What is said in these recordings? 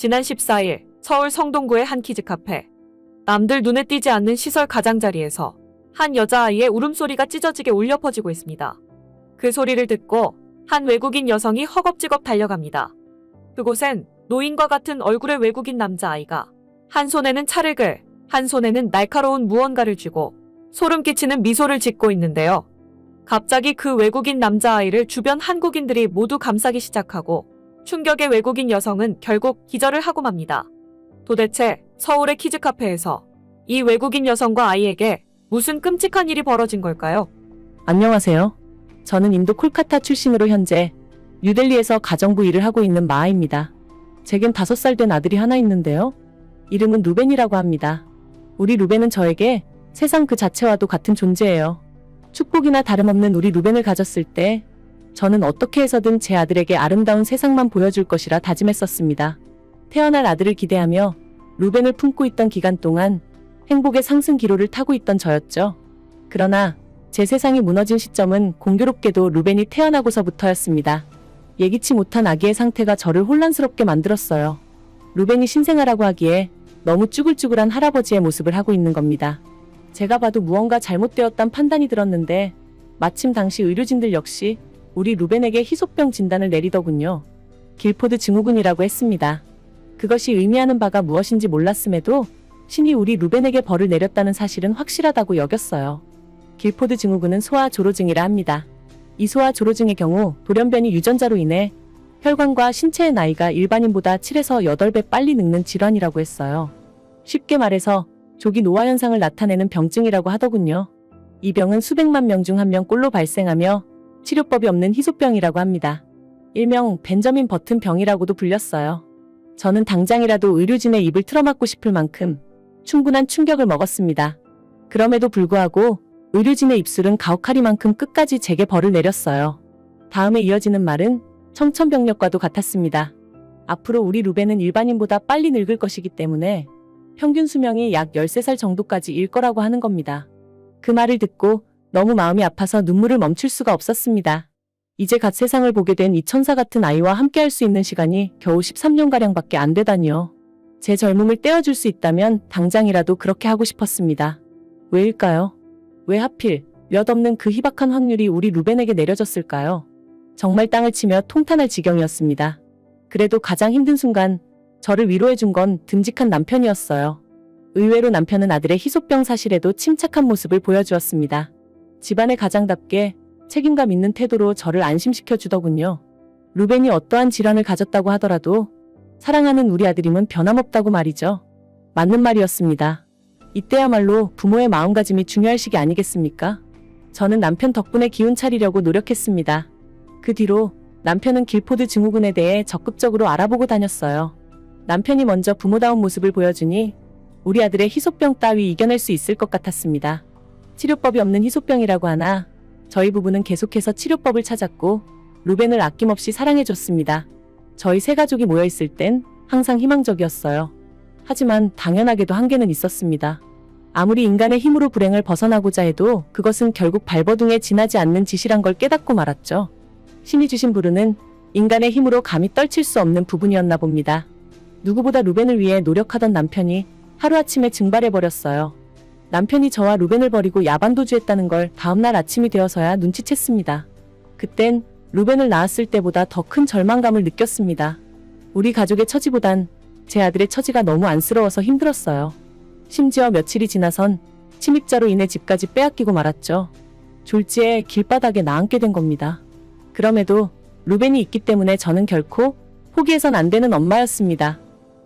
지난 14일 서울 성동구의 한 키즈 카페. 남들 눈에 띄지 않는 시설 가장자리에서 한 여자아이의 울음소리가 찢어지게 울려 퍼지고 있습니다. 그 소리를 듣고 한 외국인 여성이 허겁지겁 달려갑니다. 그곳엔 노인과 같은 얼굴의 외국인 남자아이가 한 손에는 차흙을, 한 손에는 날카로운 무언가를 쥐고 소름 끼치는 미소를 짓고 있는데요. 갑자기 그 외국인 남자아이를 주변 한국인들이 모두 감싸기 시작하고 충격의 외국인 여성은 결국 기절을 하고 맙니다. 도대체 서울의 키즈 카페에서 이 외국인 여성과 아이에게 무슨 끔찍한 일이 벌어진 걸까요? 안녕하세요. 저는 인도 콜카타 출신으로 현재 뉴델리에서 가정부 일을 하고 있는 마아입니다. 제겐 5살 된 아들이 하나 있는데요. 이름은 루벤이라고 합니다. 우리 루벤은 저에게 세상 그 자체와도 같은 존재예요. 축복이나 다름없는 우리 루벤을 가졌을 때 저는 어떻게 해서든 제 아들에게 아름다운 세상만 보여줄 것이라 다짐했었습니다. 태어날 아들을 기대하며 루벤을 품고 있던 기간 동안 행복의 상승 기로를 타고 있던 저였죠. 그러나 제 세상이 무너진 시점은 공교롭게도 루벤이 태어나고서부터였습니다. 예기치 못한 아기의 상태가 저를 혼란스럽게 만들었어요. 루벤이 신생아라고 하기에 너무 쭈글쭈글한 할아버지의 모습을 하고 있는 겁니다. 제가 봐도 무언가 잘못되었단 판단이 들었는데 마침 당시 의료진들 역시 우리 루벤에게 희소병 진단을 내리더군요. 길포드 증후군이라고 했습니다. 그것이 의미하는 바가 무엇인지 몰랐음에도 신이 우리 루벤에게 벌을 내렸다는 사실은 확실하다고 여겼어요. 길포드 증후군은 소아 조로증이라 합니다. 이 소아 조로증의 경우 돌연변이 유전자로 인해 혈관과 신체의 나이가 일반인보다 7에서 8배 빨리 늙는 질환이라고 했어요. 쉽게 말해서 조기 노화 현상을 나타내는 병증이라고 하더군요. 이 병은 수백만 명 중 한 명 꼴로 발생하며 치료법이 없는 희소병이라고 합니다. 일명 벤저민 버튼 병이라고도 불렸어요. 저는 당장이라도 의료진의 입을 틀어막고 싶을 만큼 충분한 충격을 먹었습니다. 그럼에도 불구하고 의료진의 입술은 가혹하리만큼 끝까지 제게 벌을 내렸어요. 다음에 이어지는 말은 청천벽력과도 같았습니다. 앞으로 우리 루벤은 일반인보다 빨리 늙을 것이기 때문에 평균 수명이 약 13살 정도까지 일 거라고 하는 겁니다. 그 말을 듣고 너무 마음이 아파서 눈물을 멈출 수가 없었습니다. 이제 갓 세상을 보게 된 이 천사 같은 아이와 함께 할 수 있는 시간이 겨우 13년가량밖에 안 되다니요. 제 젊음을 떼어줄 수 있다면 당장이라도 그렇게 하고 싶었습니다. 왜일까요? 왜 하필 몇 없는 그 희박한 확률이 우리 루벤에게 내려졌을까요? 정말 땅을 치며 통탄할 지경이었습니다. 그래도 가장 힘든 순간 저를 위로해준 건 듬직한 남편이었어요. 의외로 남편은 아들의 희소병 사실에도 침착한 모습을 보여주었습니다. 집안의 가장답게 책임감 있는 태도로 저를 안심시켜 주더군요. 루벤이 어떠한 질환을 가졌다고 하더라도 사랑하는 우리 아들임은 변함없다고 말이죠. 맞는 말이었습니다. 이때야말로 부모의 마음가짐이 중요할 시기 아니겠습니까? 저는 남편 덕분에 기운 차리려고 노력했습니다. 그 뒤로 남편은 길포드 증후군에 대해 적극적으로 알아보고 다녔어요. 남편이 먼저 부모다운 모습을 보여주니 우리 아들의 희소병 따위 이겨낼 수 있을 것 같았습니다. 치료법이 없는 희소병이라고 하나 저희 부부는 계속해서 치료법을 찾았고 루벤을 아낌없이 사랑해줬습니다. 저희 세 가족이 모여있을 땐 항상 희망적이었어요. 하지만 당연하게도 한계는 있었습니다. 아무리 인간의 힘으로 불행을 벗어나고자 해도 그것은 결국 발버둥에 지나지 않는 짓이란 걸 깨닫고 말았죠. 신이 주신 부르는 인간의 힘으로 감히 떨칠 수 없는 부분이었나 봅니다. 누구보다 루벤을 위해 노력하던 남편이 하루아침에 증발해버렸어요. 남편이 저와 루벤을 버리고 야반도주했다는 걸 다음날 아침이 되어서야 눈치챘습니다. 그땐 루벤을 낳았을 때보다 더 큰 절망감을 느꼈습니다. 우리 가족의 처지보단 제 아들의 처지가 너무 안쓰러워서 힘들었어요. 심지어 며칠이 지나선 침입자로 인해 집까지 빼앗기고 말았죠. 졸지에 길바닥에 나앉게 된 겁니다. 그럼에도 루벤이 있기 때문에 저는 결코 포기해선 안 되는 엄마였습니다.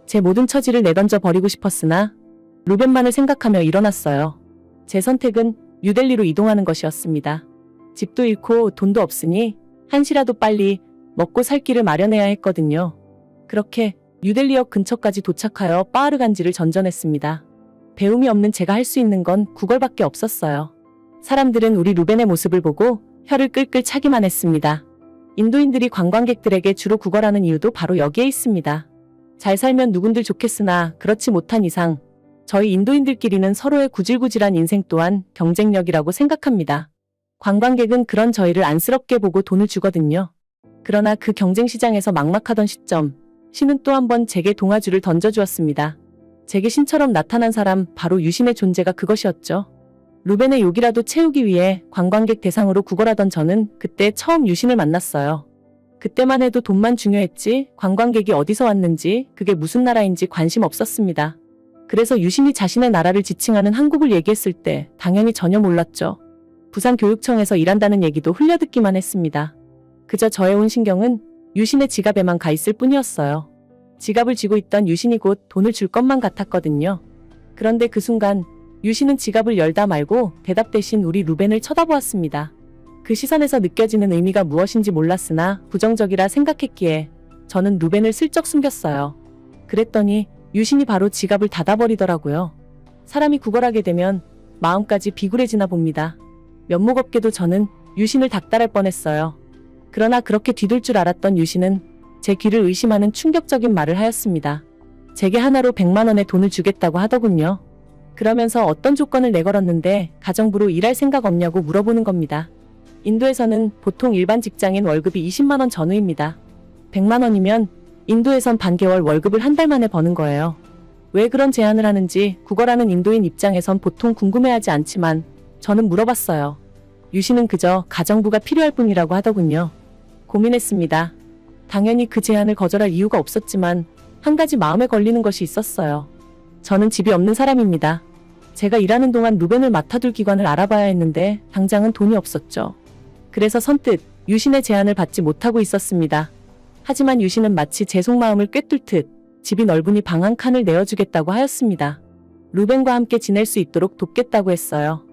제 모든 처지를 내던져 버리고 싶었으나 루벤만을 생각하며 일어났어요. 제 선택은 뉴델리로 이동하는 것이었습니다. 집도 잃고 돈도 없으니 한시라도 빨리 먹고 살 길을 마련해야 했거든요. 그렇게 뉴델리역 근처까지 도착하여 빠르간지를 전전했습니다. 배움이 없는 제가 할 수 있는 건 구걸밖에 없었어요. 사람들은 우리 루벤의 모습을 보고 혀를 끌끌 차기만 했습니다. 인도인들이 관광객들에게 주로 구걸하는 이유도 바로 여기에 있습니다. 잘 살면 누군들 좋겠으나 그렇지 못한 이상 저희 인도인들끼리는 서로의 구질구질한 인생 또한 경쟁력이라고 생각합니다. 관광객은 그런 저희를 안쓰럽게 보고 돈을 주거든요. 그러나 그 경쟁 시장에서 막막하던 시점, 신은 또 한 번 제게 동아줄을 던져주었습니다. 제게 신처럼 나타난 사람 바로 유신의 존재가 그것이었죠. 루벤의 욕이라도 채우기 위해 관광객 대상으로 구걸하던 저는 그때 처음 유신을 만났어요. 그때만 해도 돈만 중요했지 관광객이 어디서 왔는지 그게 무슨 나라인지 관심 없었습니다. 그래서 유신이 자신의 나라를 지칭하는 한국을 얘기했을 때 당연히 전혀 몰랐죠. 부산교육청에서 일한다는 얘기도 흘려듣기만 했습니다. 그저 저의 온 신경은 유신의 지갑에만 가 있을 뿐이었어요. 지갑을 쥐고 있던 유신이 곧 돈을 줄 것만 같았거든요. 그런데 그 순간 유신은 지갑을 열다 말고 대답 대신 우리 루벤을 쳐다보았습니다. 그 시선에서 느껴지는 의미가 무엇인지 몰랐으나 부정적이라 생각했기에 저는 루벤을 슬쩍 숨겼어요. 그랬더니 유신이 바로 지갑을 닫아버리더라고요. 사람이 구걸하게 되면 마음까지 비굴해지나 봅니다. 면목 없게도 저는 유신을 닥달할 뻔했어요. 그러나 그렇게 뒤돌 줄 알았던 유신은 제 귀를 의심하는 충격적인 말을 하였습니다. 제게 하나로 100만 원의 돈을 주겠다고 하더군요. 그러면서 어떤 조건을 내걸었는데 가정부로 일할 생각 없냐고 물어보는 겁니다. 인도에서는 보통 일반 직장인 월급이 20만 원 전후입니다. 100만 원이면 인도에선 반개월 월급을 한 달 만에 버는 거예요. 왜 그런 제안을 하는지 구걸하는 인도인 입장에선 보통 궁금해하지 않지만 저는 물어봤어요. 유 씨는 그저 가정부가 필요할 뿐이라고 하더군요. 고민했습니다. 당연히 그 제안을 거절할 이유가 없었지만 한 가지 마음에 걸리는 것이 있었어요. 저는 집이 없는 사람입니다. 제가 일하는 동안 루벤을 맡아둘 기관을 알아봐야 했는데 당장은 돈이 없었죠. 그래서 선뜻 유신의 제안을 받지 못하고 있었습니다. 하지만 유신은 마치 제 속마음을 꿰뚫 듯 집이 넓으니 방 한 칸을 내어주겠다고 하였습니다. 루벤과 함께 지낼 수 있도록 돕겠다고 했어요.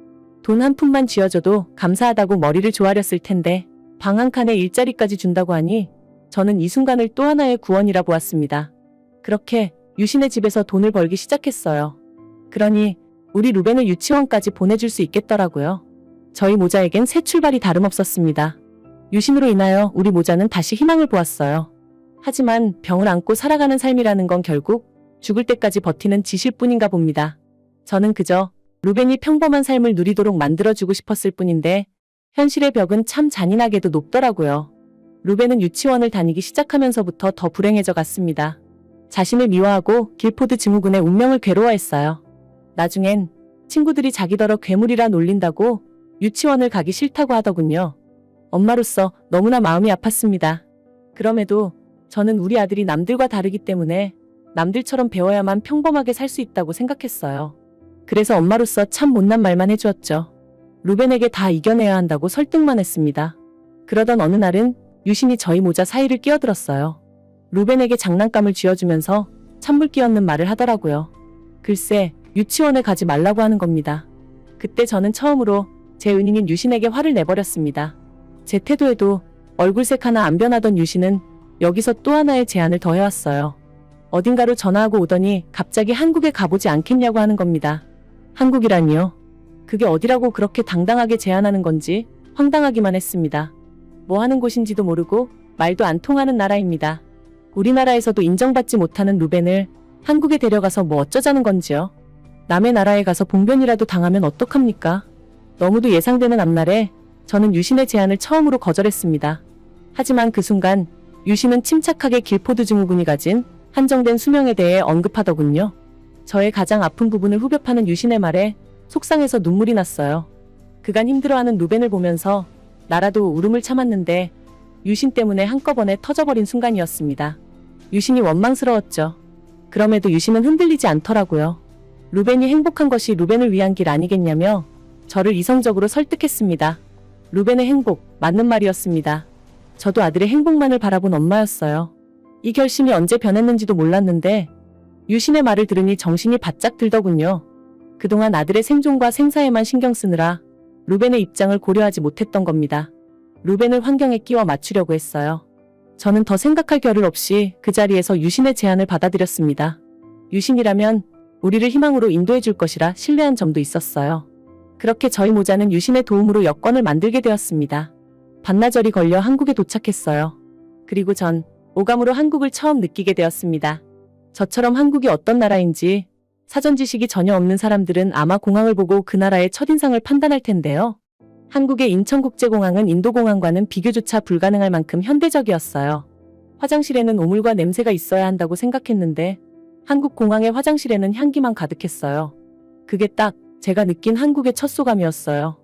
돈 한 푼만 쥐어줘도 감사하다고 머리를 조아렸을 텐데 방 한 칸에 일자리까지 준다고 하니 저는 이 순간을 또 하나의 구원이라 보았습니다. 그렇게 유신의 집에서 돈을 벌기 시작했어요. 그러니 우리 루벤을 유치원까지 보내줄 수 있겠더라고요. 저희 모자에겐 새 출발이 다름없었습니다. 유신으로 인하여 우리 모자는 다시 희망을 보았어요. 하지만 병을 안고 살아가는 삶이라는 건 결국 죽을 때까지 버티는 짓일 뿐인가 봅니다. 저는 그저 루벤이 평범한 삶을 누리도록 만들어주고 싶었을 뿐인데 현실의 벽은 참 잔인하게도 높더라고요. 루벤은 유치원을 다니기 시작하면서부터 더 불행해져 갔습니다. 자신을 미워하고 길포드 증후군의 운명을 괴로워했어요. 나중엔 친구들이 자기더러 괴물이라 놀린다고 유치원을 가기 싫다고 하더군요. 엄마로서 너무나 마음이 아팠습니다. 그럼에도 저는 우리 아들이 남들과 다르기 때문에 남들처럼 배워야만 평범하게 살 수 있다고 생각했어요. 그래서 엄마로서 참 못난 말만 해주었죠. 루벤에게 다 이겨내야 한다고 설득만 했습니다. 그러던 어느 날은 유신이 저희 모자 사이를 끼어들었어요. 루벤에게 장난감을 쥐어주면서 찬물 끼얹는 말을 하더라고요. 글쎄, 유치원에 가지 말라고 하는 겁니다. 그때 저는 처음으로 제 은인인 유신에게 화를 내버렸습니다. 제 태도에도 얼굴색 하나 안 변하던 유신은 여기서 또 하나의 제안을 더해왔어요. 어딘가로 전화하고 오더니 갑자기 한국에 가보지 않겠냐고 하는 겁니다. 한국이라니요? 그게 어디라고 그렇게 당당하게 제안하는 건지 황당하기만 했습니다. 뭐 하는 곳인지도 모르고 말도 안 통하는 나라입니다. 우리나라에서도 인정받지 못하는 루벤을 한국에 데려가서 뭐 어쩌자는 건지요? 남의 나라에 가서 봉변이라도 당하면 어떡합니까? 너무도 예상되는 앞날에 저는 유신의 제안을 처음으로 거절했습니다. 하지만 그 순간 유신은 침착하게 길포드 증후군이 가진 한정된 수명에 대해 언급하더군요. 저의 가장 아픈 부분을 후벼 파는 유신의 말에 속상해서 눈물이 났어요. 그간 힘들어하는 루벤을 보면서 나라도 울음을 참았는데 유신 때문에 한꺼번에 터져버린 순간이었습니다. 유신이 원망스러웠죠. 그럼에도 유신은 흔들리지 않더라고요. 루벤이 행복한 것이 루벤을 위한 길 아니겠냐며 저를 이성적으로 설득했습니다. 루벤의 행복, 맞는 말이었습니다. 저도 아들의 행복만을 바라본 엄마였어요. 이 결심이 언제 변했는지도 몰랐는데 유신의 말을 들으니 정신이 바짝 들더군요. 그동안 아들의 생존과 생사에만 신경 쓰느라 루벤의 입장을 고려하지 못했던 겁니다. 루벤을 환경에 끼워 맞추려고 했어요. 저는 더 생각할 겨를 없이 그 자리에서 유신의 제안을 받아들였습니다. 유신이라면 우리를 희망으로 인도해 줄 것이라 신뢰한 점도 있었어요. 그렇게 저희 모자는 유신의 도움으로 여권을 만들게 되었습니다. 반나절이 걸려 한국에 도착했어요. 그리고 전 오감으로 한국을 처음 느끼게 되었습니다. 저처럼 한국이 어떤 나라인지 사전 지식이 전혀 없는 사람들은 아마 공항을 보고 그 나라의 첫인상을 판단할 텐데요. 한국의 인천국제공항은 인도공항과는 비교조차 불가능할 만큼 현대적이었어요. 화장실에는 오물과 냄새가 있어야 한다고 생각했는데 한국 공항의 화장실에는 향기만 가득했어요. 그게 딱 제가 느낀 한국의 첫 소감이었어요.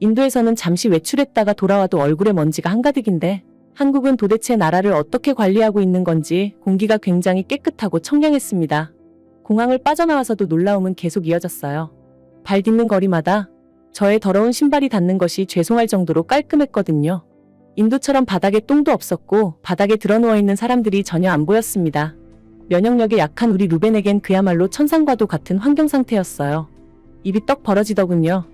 인도에서는 잠시 외출했다가 돌아와도 얼굴에 먼지가 한가득인데 한국은 도대체 나라를 어떻게 관리하고 있는 건지 공기가 굉장히 깨끗하고 청량했습니다. 공항을 빠져나와서도 놀라움은 계속 이어졌어요. 발 딛는 거리마다 저의 더러운 신발이 닿는 것이 죄송할 정도로 깔끔했거든요. 인도처럼 바닥에 똥도 없었고 바닥에 드러누워 있는 사람들이 전혀 안 보였습니다. 면역력이 약한 우리 루벤에겐 그야말로 천상과도 같은 환경 상태였어요. 입이 떡 벌어지더군요.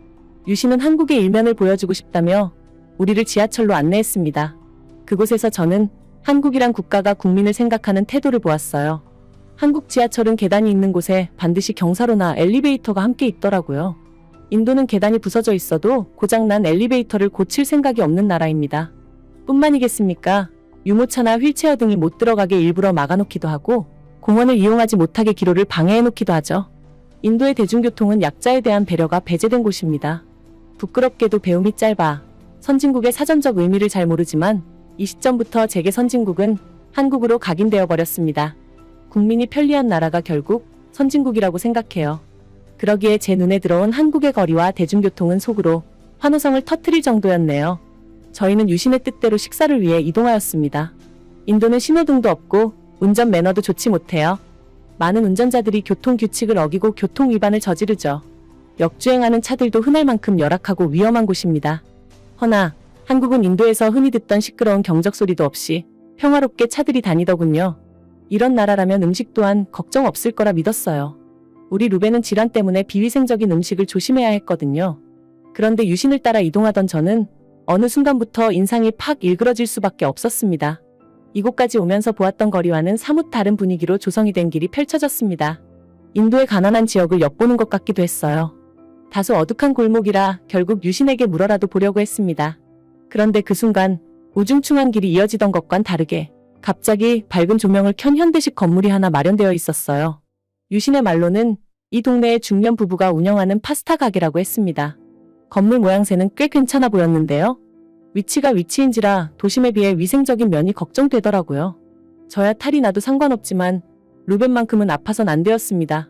유씨는 한국의 일면을 보여주고 싶다며 우리를 지하철로 안내했습니다. 그곳에서 저는 한국이란 국가가 국민을 생각하는 태도를 보았어요. 한국 지하철은 계단이 있는 곳에 반드시 경사로나 엘리베이터가 함께 있더라고요. 인도는 계단이 부서져 있어도 고장난 엘리베이터를 고칠 생각이 없는 나라입니다. 뿐만이겠습니까? 유모차나 휠체어 등이 못 들어가게 일부러 막아놓기도 하고 공원을 이용하지 못하게 기로를 방해해놓기도 하죠. 인도의 대중교통은 약자에 대한 배려가 배제된 곳입니다. 부끄럽게도 배움이 짧아 선진국의 사전적 의미를 잘 모르지만 이 시점부터 제게 선진국은 한국으로 각인되어 버렸습니다. 국민이 편리한 나라가 결국 선진국이라고 생각해요. 그러기에 제 눈에 들어온 한국의 거리와 대중교통은 속으로 환호성을 터트릴 정도였네요. 저희는 유신의 뜻대로 식사를 위해 이동하였습니다. 인도는 신호등도 없고 운전 매너도 좋지 못해요. 많은 운전자들이 교통 규칙을 어기고 교통 위반을 저지르죠. 역주행하는 차들도 흔할 만큼 열악하고 위험한 곳입니다. 허나 한국은 인도에서 흔히 듣던 시끄러운 경적 소리도 없이 평화롭게 차들이 다니더군요. 이런 나라라면 음식 또한 걱정 없을 거라 믿었어요. 우리 루베는 질환 때문에 비위생적인 음식을 조심해야 했거든요. 그런데 유신을 따라 이동하던 저는 어느 순간부터 인상이 팍 일그러질 수밖에 없었습니다. 이곳까지 오면서 보았던 거리와는 사뭇 다른 분위기로 조성이 된 길이 펼쳐졌습니다. 인도의 가난한 지역을 엿보는 것 같기도 했어요. 다소 어둑한 골목이라 결국 유신에게 물어라도 보려고 했습니다. 그런데 그 순간 우중충한 길이 이어지던 것과는 다르게 갑자기 밝은 조명을 켠 현대식 건물이 하나 마련되어 있었어요. 유신의 말로는 이 동네의 중년 부부가 운영하는 파스타 가게라고 했습니다. 건물 모양새는 꽤 괜찮아 보였는데요. 위치가 위치인지라 도심에 비해 위생적인 면이 걱정되더라고요. 저야 탈이 나도 상관없지만 루벤만큼은 아파선 안 되었습니다.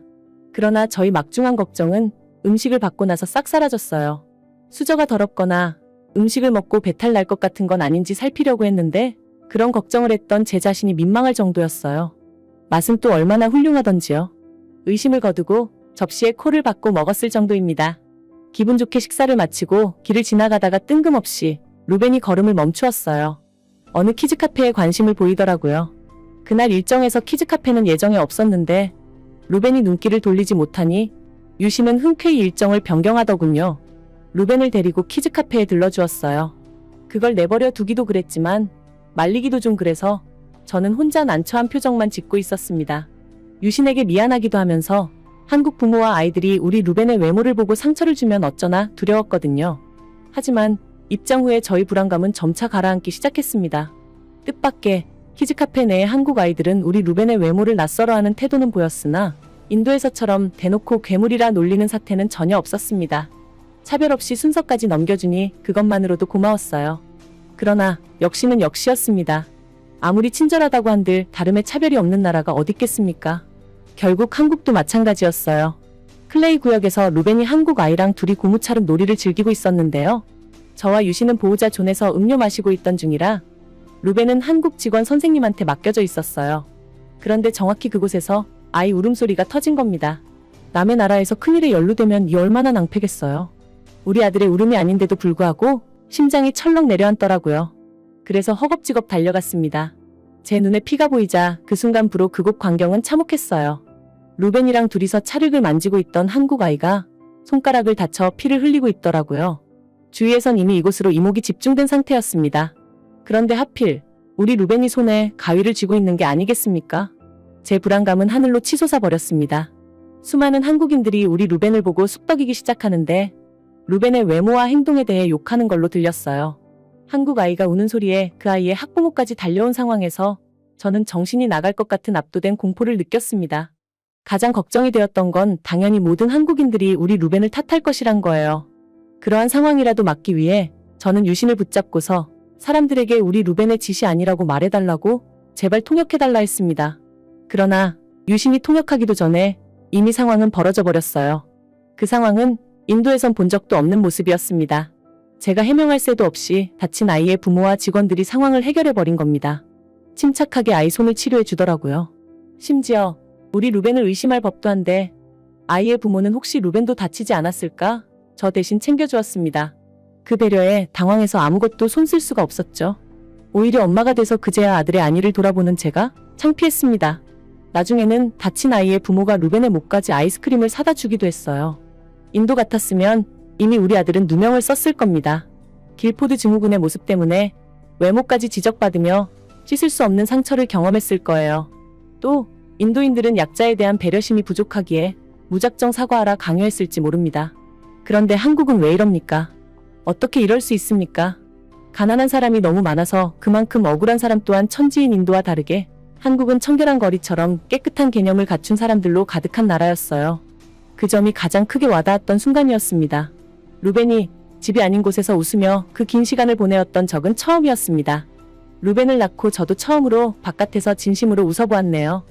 그러나 저희 막중한 걱정은 음식을 받고 나서 싹 사라졌어요. 수저가 더럽거나 음식을 먹고 배탈 날 것 같은 건 아닌지 살피려고 했는데 그런 걱정을 했던 제 자신이 민망할 정도였어요. 맛은 또 얼마나 훌륭하던지요. 의심을 거두고 접시에 코를 박고 먹었을 정도입니다. 기분 좋게 식사를 마치고 길을 지나가다가 뜬금없이 루벤이 걸음을 멈추었어요. 어느 키즈 카페에 관심을 보이더라고요. 그날 일정에서 키즈 카페는 예정에 없었는데 루벤이 눈길을 돌리지 못하니 유신은 흔쾌히 일정을 변경하더군요. 루벤을 데리고 키즈 카페에 들러주었어요. 그걸 내버려 두기도 그랬지만 말리기도 좀 그래서 저는 혼자 난처한 표정만 짓고 있었습니다. 유신에게 미안하기도 하면서 한국 부모와 아이들이 우리 루벤의 외모를 보고 상처를 주면 어쩌나 두려웠거든요. 하지만 입장 후에 저희 불안감은 점차 가라앉기 시작했습니다. 뜻밖의 키즈카페 내의 한국 아이들은 우리 루벤의 외모를 낯설어하는 태도는 보였으나 인도에서처럼 대놓고 괴물이라 놀리는 사태는 전혀 없었습니다. 차별 없이 순서까지 넘겨주니 그것만으로도 고마웠어요. 그러나 역시는 역시였습니다. 아무리 친절하다고 한들 다름의 차별이 없는 나라가 어딨겠습니까? 결국 한국도 마찬가지였어요. 클레이 구역에서 루벤이 한국 아이랑 둘이 고무차로 놀이를 즐기고 있었는데요. 저와 유씨는 보호자 존에서 음료 마시고 있던 중이라 루벤은 한국 직원 선생님한테 맡겨져 있었어요. 그런데 정확히 그곳에서 아이 울음소리가 터진 겁니다. 남의 나라에서 큰일에 연루되면 이 얼마나 낭패겠어요. 우리 아들의 울음이 아닌데도 불구하고 심장이 철렁 내려앉더라고요. 그래서 허겁지겁 달려갔습니다. 제 눈에 피가 보이자 그 순간부로 그곳 광경은 참혹했어요. 루벤이랑 둘이서 찰흙을 만지고 있던 한국 아이가 손가락을 다쳐 피를 흘리고 있더라고요. 주위에선 이미 이곳으로 이목이 집중된 상태였습니다. 그런데 하필 우리 루벤이 손에 가위를 쥐고 있는 게 아니겠습니까? 제 불안감은 하늘로 치솟아 버렸습니다. 수많은 한국인들이 우리 루벤을 보고 쑥덕이기 시작하는데 루벤의 외모와 행동에 대해 욕하는 걸로 들렸어요. 한국 아이가 우는 소리에 그 아이의 학부모까지 달려온 상황에서 저는 정신이 나갈 것 같은 압도된 공포를 느꼈습니다. 가장 걱정이 되었던 건 당연히 모든 한국인들이 우리 루벤을 탓할 것이란 거예요. 그러한 상황이라도 막기 위해 저는 유신을 붙잡고서 사람들에게 우리 루벤의 짓이 아니라고 말해달라고 제발 통역해달라 했습니다. 그러나 유신이 통역하기도 전에 이미 상황은 벌어져 버렸어요. 그 상황은 인도에선 본 적도 없는 모습이었습니다. 제가 해명할 새도 없이 다친 아이의 부모와 직원들이 상황을 해결해 버린 겁니다. 침착하게 아이 손을 치료해 주더라고요. 심지어 우리 루벤을 의심할 법도 한데 아이의 부모는 혹시 루벤도 다치지 않았을까? 저 대신 챙겨주었습니다. 그 배려에 당황해서 아무것도 손쓸 수가 없었죠. 오히려 엄마가 돼서 그제야 아들의 안위를 돌아보는 제가 창피했습니다. 나중에는 다친 아이의 부모가 루벤의 목까지 아이스크림을 사다 주기도 했어요. 인도 같았으면 이미 우리 아들은 누명을 썼을 겁니다. 길포드 증후군의 모습 때문에 외모까지 지적받으며 씻을 수 없는 상처를 경험했을 거예요. 또 인도인들은 약자에 대한 배려심이 부족하기에 무작정 사과하라 강요했을지 모릅니다. 그런데 한국은 왜 이럽니까? 어떻게 이럴 수 있습니까? 가난한 사람이 너무 많아서 그만큼 억울한 사람 또한 천지인 인도와 다르게 한국은 청결한 거리처럼 깨끗한 개념을 갖춘 사람들로 가득한 나라였어요. 그 점이 가장 크게 와닿았던 순간이었습니다. 루벤이 집이 아닌 곳에서 웃으며 그 긴 시간을 보내었던 적은 처음이었습니다. 루벤을 낳고 저도 처음으로 바깥에서 진심으로 웃어보았네요.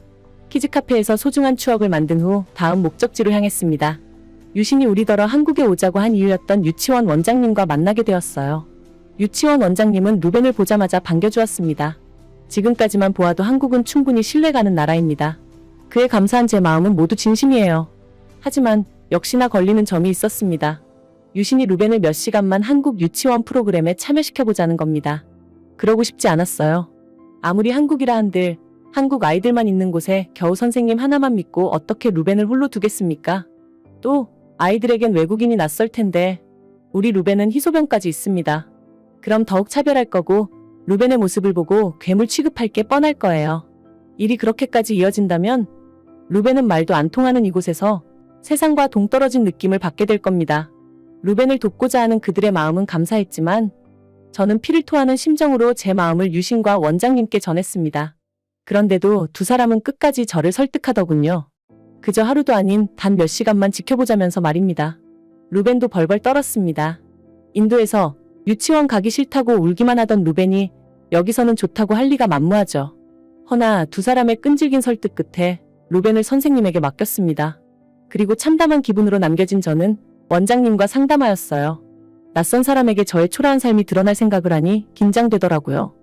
키즈카페에서 소중한 추억을 만든 후 다음 목적지로 향했습니다. 유신이 우리더러 한국에 오자고 한 이유였던 유치원 원장님과 만나게 되었어요. 유치원 원장님은 루벤을 보자마자 반겨주었습니다. 지금까지만 보아도 한국은 충분히 신뢰가는 나라입니다. 그에 감사한 제 마음은 모두 진심이에요. 하지만 역시나 걸리는 점이 있었습니다. 유신이 루벤을 몇 시간만 한국 유치원 프로그램에 참여시켜보자는 겁니다. 그러고 싶지 않았어요. 아무리 한국이라 한들 한국 아이들만 있는 곳에 겨우 선생님 하나만 믿고 어떻게 루벤을 홀로 두겠습니까? 또 아이들에겐 외국인이 낯설 텐데 우리 루벤은 희소병까지 있습니다. 그럼 더욱 차별할 거고 루벤의 모습을 보고 괴물 취급할 게 뻔할 거예요. 일이 그렇게까지 이어진다면 루벤은 말도 안 통하는 이곳에서 세상과 동떨어진 느낌을 받게 될 겁니다. 루벤을 돕고자 하는 그들의 마음은 감사했지만 저는 피를 토하는 심정으로 제 마음을 유신과 원장님께 전했습니다. 그런데도 두 사람은 끝까지 저를 설득하더군요. 그저 하루도 아닌 단 몇 시간만 지켜보자면서 말입니다. 루벤도 벌벌 떨었습니다. 인도에서 유치원 가기 싫다고 울기만 하던 루벤이 여기서는 좋다고 할 리가 만무하죠. 허나 두 사람의 끈질긴 설득 끝에 루벤을 선생님에게 맡겼습니다. 그리고 참담한 기분으로 남겨진 저는 원장님과 상담하였어요. 낯선 사람에게 저의 초라한 삶이 드러날 생각을 하니 긴장되더라고요.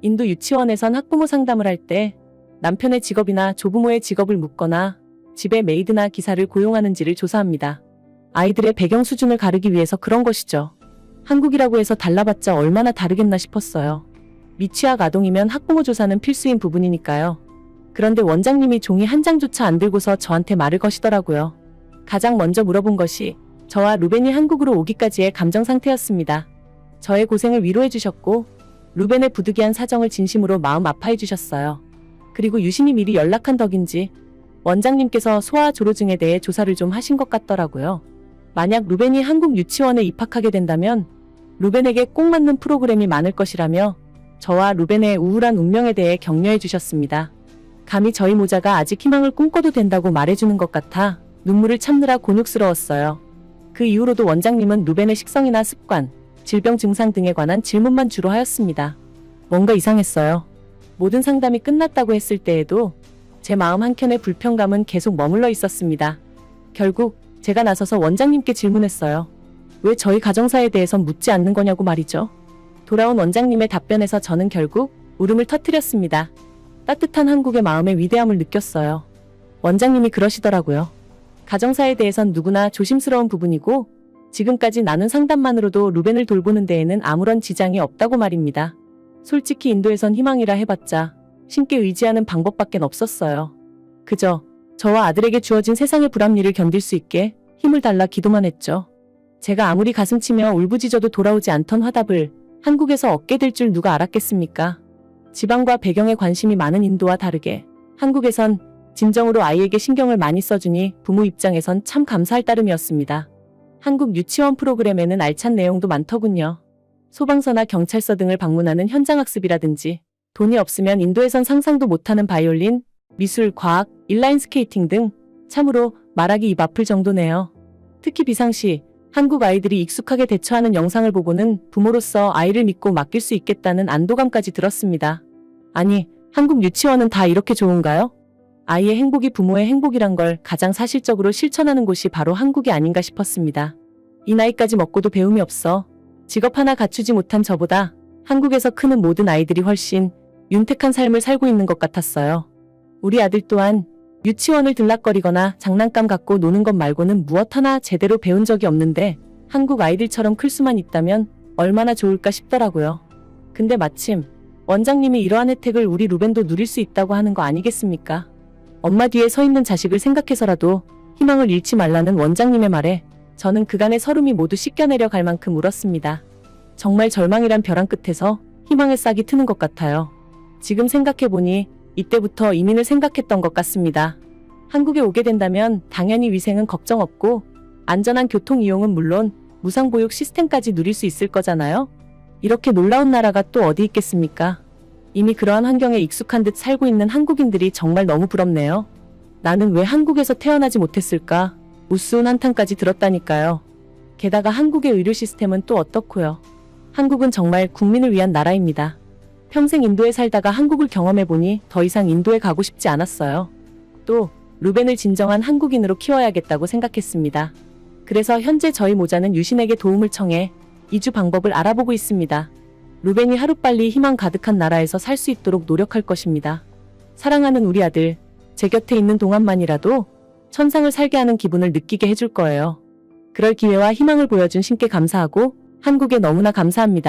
인도 유치원에선 학부모 상담을 할 때 남편의 직업이나 조부모의 직업을 묻거나 집에 메이드나 기사를 고용하는지를 조사합니다. 아이들의 배경 수준을 가르기 위해서 그런 것이죠. 한국이라고 해서 달라봤자 얼마나 다르겠나 싶었어요. 미취학 아동이면 학부모 조사는 필수인 부분이니까요. 그런데 원장님이 종이 한 장조차 안 들고서 저한테 말을 거시더라고요. 가장 먼저 물어본 것이 저와 루벤이 한국으로 오기까지의 감정 상태였습니다. 저의 고생을 위로해 주셨고 루벤의 부득이한 사정을 진심으로 마음 아파해 주셨어요. 그리고 유신이 미리 연락한 덕인지 원장님께서 소아 조로증에 대해 조사를 좀 하신 것 같더라고요. 만약 루벤이 한국 유치원에 입학하게 된다면 루벤에게 꼭 맞는 프로그램이 많을 것이라며 저와 루벤의 우울한 운명에 대해 격려해 주셨습니다. 감히 저희 모자가 아직 희망을 꿈꿔도 된다고 말해주는 것 같아 눈물을 참느라 곤욕스러웠어요. 그 이후로도 원장님은 루벤의 식성이나 습관, 질병 증상 등에 관한 질문만 주로 하였습니다. 뭔가 이상했어요. 모든 상담이 끝났다고 했을 때에도 제 마음 한켠의 불편감은 계속 머물러 있었습니다. 결국 제가 나서서 원장님께 질문했어요. 왜 저희 가정사에 대해선 묻지 않는 거냐고 말이죠. 돌아온 원장님의 답변에서 저는 결국 울음을 터뜨렸습니다. 따뜻한 한국의 마음의 위대함을 느꼈어요. 원장님이 그러시더라고요. 가정사에 대해선 누구나 조심스러운 부분이고 지금까지 나눈 상담만으로도 루벤을 돌보는 데에는 아무런 지장이 없다고 말입니다. 솔직히 인도에선 희망이라 해봤자 신께 의지하는 방법밖엔 없었어요. 그저 저와 아들에게 주어진 세상의 불합리를 견딜 수 있게 힘을 달라 기도만 했죠. 제가 아무리 가슴치며 울부짖어도 돌아오지 않던 화답을 한국에서 얻게 될 줄 누가 알았겠습니까? 지방과 배경에 관심이 많은 인도와 다르게 한국에선 진정으로 아이에게 신경을 많이 써주니 부모 입장에선 참 감사할 따름이었습니다. 한국 유치원 프로그램에는 알찬 내용도 많더군요. 소방서나 경찰서 등을 방문하는 현장학습이라든지 돈이 없으면 인도에선 상상도 못하는 바이올린, 미술, 과학, 인라인 스케이팅 등 참으로 말하기 입 아플 정도네요. 특히 비상시 한국 아이들이 익숙하게 대처하는 영상을 보고는 부모로서 아이를 믿고 맡길 수 있겠다는 안도감까지 들었습니다. 아니, 한국 유치원은 다 이렇게 좋은가요? 아이의 행복이 부모의 행복이란 걸 가장 사실적으로 실천하는 곳이 바로 한국이 아닌가 싶었습니다. 이 나이까지 먹고도 배움이 없어 직업 하나 갖추지 못한 저보다 한국에서 크는 모든 아이들이 훨씬 윤택한 삶을 살고 있는 것 같았어요. 우리 아들 또한 유치원을 들락거리거나 장난감 갖고 노는 것 말고는 무엇 하나 제대로 배운 적이 없는데 한국 아이들처럼 클 수만 있다면 얼마나 좋을까 싶더라고요. 근데 마침 원장님이 이러한 혜택을 우리 루벤도 누릴 수 있다고 하는 거 아니겠습니까? 엄마 뒤에 서 있는 자식을 생각해서라도 희망을 잃지 말라는 원장님의 말에 저는 그간의 서름이 모두 씻겨내려 갈 만큼 울었습니다. 정말 절망이란 벼랑 끝에서 희망의 싹이 트는 것 같아요. 지금 생각해보니 이때부터 이민을 생각했던 것 같습니다. 한국에 오게 된다면 당연히 위생은 걱정 없고 안전한 교통 이용은 물론 무상보육 시스템까지 누릴 수 있을 거잖아요? 이렇게 놀라운 나라가 또 어디 있겠습니까? 이미 그러한 환경에 익숙한 듯 살고 있는 한국인들이 정말 너무 부럽네요. 나는 왜 한국에서 태어나지 못했을까? 우스운 한탄까지 들었다니까요. 게다가 한국의 의료 시스템은 또 어떻고요? 한국은 정말 국민을 위한 나라입니다. 평생 인도에 살다가 한국을 경험해보니 더 이상 인도에 가고 싶지 않았어요. 또 루벤을 진정한 한국인으로 키워야겠다고 생각했습니다. 그래서 현재 저희 모자는 유신에게 도움을 청해 이주 방법을 알아보고 있습니다. 루벤이 하루빨리 희망 가득한 나라에서 살 수 있도록 노력할 것입니다. 사랑하는 우리 아들, 제 곁에 있는 동안만이라도 천상을 살게 하는 기분을 느끼게 해줄 거예요. 그럴 기회와 희망을 보여준 신께 감사하고 한국에 너무나 감사합니다.